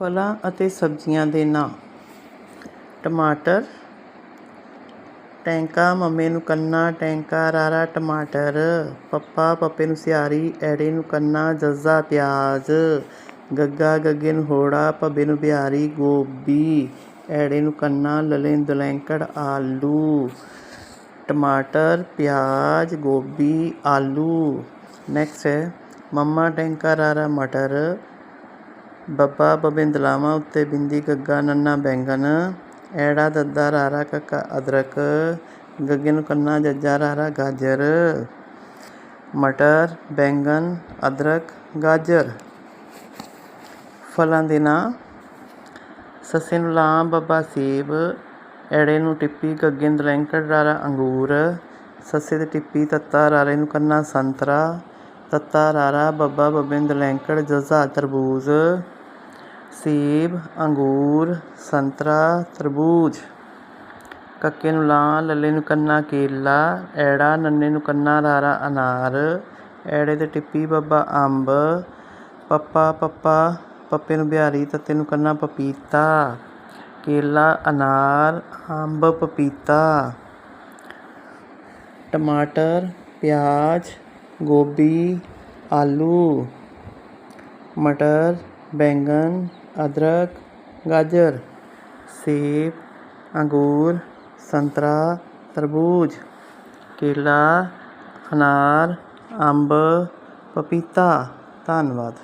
ਫਲਾਂ ਅਤੇ ਸਬਜ਼ੀਆਂ ਦੇ ਨਾਂ। ਟਮਾਟਰ, ਟੈਂਕਾ, ਮੰਮੇ ਨੂੰ ਕੰਨਾ, ਟੈਂਕਾ, ਰਾਰਾ, ਟਮਾਟਰ, ਪੱਪਾ, ਪੱਪੇ ਨੂੰ ਸਿਆਰੀ, ਐੜੇ ਨੂੰ ਕੰਨਾ, ਜੱਜ਼ਾ, ਪਿਆਜ਼, ਗੱਗਾ, ਗੱਗੇ ਨੂੰ ਹੋੜਾ, ਭੱਬੇ ਨੂੰ ਬਿਹਾਰੀ, ਗੋਭੀ, ਐੜੇ ਨੂੰ ਕੰਨਾ, ਲਲੇ ਨੂੰ ਦਲੈਂਕੜ, ਆਲੂ, ਟਮਾਟਰ, ਪਿਆਜ਼, ਗੋਭੀ, ਆਲੂ। ਨੈਕਸਟ ਹੈ, ਮੰਮਾ, ਟੈਂਕਾ, ਰਾਰਾ, ਮਟਰ ਬੱਬਾ ਬਬਿੰਦਲਾਵਾਂ ਉੱਤੇ ਬਿੰਦੀ ਗੱਗਾ ਨੰਨਾ ਬੈਂਗਣ, ਐੜਾ ਦੱਦਾ ਰਾਰਾ ਕੱਕਾ ਅਦਰਕ, ਗੱਗੇ ਨੂੰ ਕੰਨਾ ਜੱਜਾ ਰਾਰਾ ਗਾਜਰ, ਮਟਰ, ਬੈਂਗਣ, ਅਦਰਕ, ਗਾਜਰ। ਫਲਾਂ ਦੇ ਨਾਂ? ਸੱਸੇ ਨੂੰ ਲਾਂ ਬੱਬਾ ਸੇਬ, ਐੜੇ ਨੂੰ ਟਿੱਪੀ ਗੱਗੇ ਨੂੰ ਦਲੈਂਕੜ ਰਾਰਾ ਅੰਗੂਰ, ਸੱਸੇ ਤੇ ਟਿੱਪੀ ਤੱਤਾ ਰਾਰੇ ਨੂੰ ਕੰਨਾ ਸੰਤਰਾ, ਤੱਤਾ ਰਾਰਾ ਬੱਬਾ ਬੱਬੇ ਨੂੰ ਦਲੈਂਕੜ ਜੱਜ਼ਾ ਤਰਬੂਜ। ਸੇਬ, ਅੰਗੂਰ, ਸੰਤਰਾ, ਤਰਬੂਜ। ਕੱਕੇ ਨੂੰ ਲਾਂ ਲੱਲੇ ਨੂੰ ਕੰਨਾ ਕੇਲਾ, ਐੜਾ, ਨੰਨੇ ਨੂੰ ਕੰਨਾ ਰਾਰਾ ਅਨਾਰ, ਐੜੇ ਤੇ ਟਿੱਪੀ ਬੱਬਾ ਅੰਬ, ਪੱਪਾ ਪੱਪਾ, ਪੱਪੇ ਨੂੰ ਬਿਹਾਰੀ, ਤੱਤੇ ਨੂੰ ਕੰਨਾ ਪਪੀਤਾ, ਕੇਲਾ, ਅਨਾਰ, ਅੰਬ, ਪਪੀਤਾ। ਟਮਾਟਰ, ਪਿਆਜ਼, ਗੋਭੀ, ਆਲੂ, ਮਟਰ, ਬੈਂਗਣ ਅਦਰਕ ਗਾਜਰ ਸੇਬ ਅੰਗੂਰ ਸੰਤਰਾ ਤਰਬੂਜ ਕੇਲਾ ਅਨਾਰ ਅੰਬ ਪਪੀਤਾ। ਧੰਨਵਾਦ।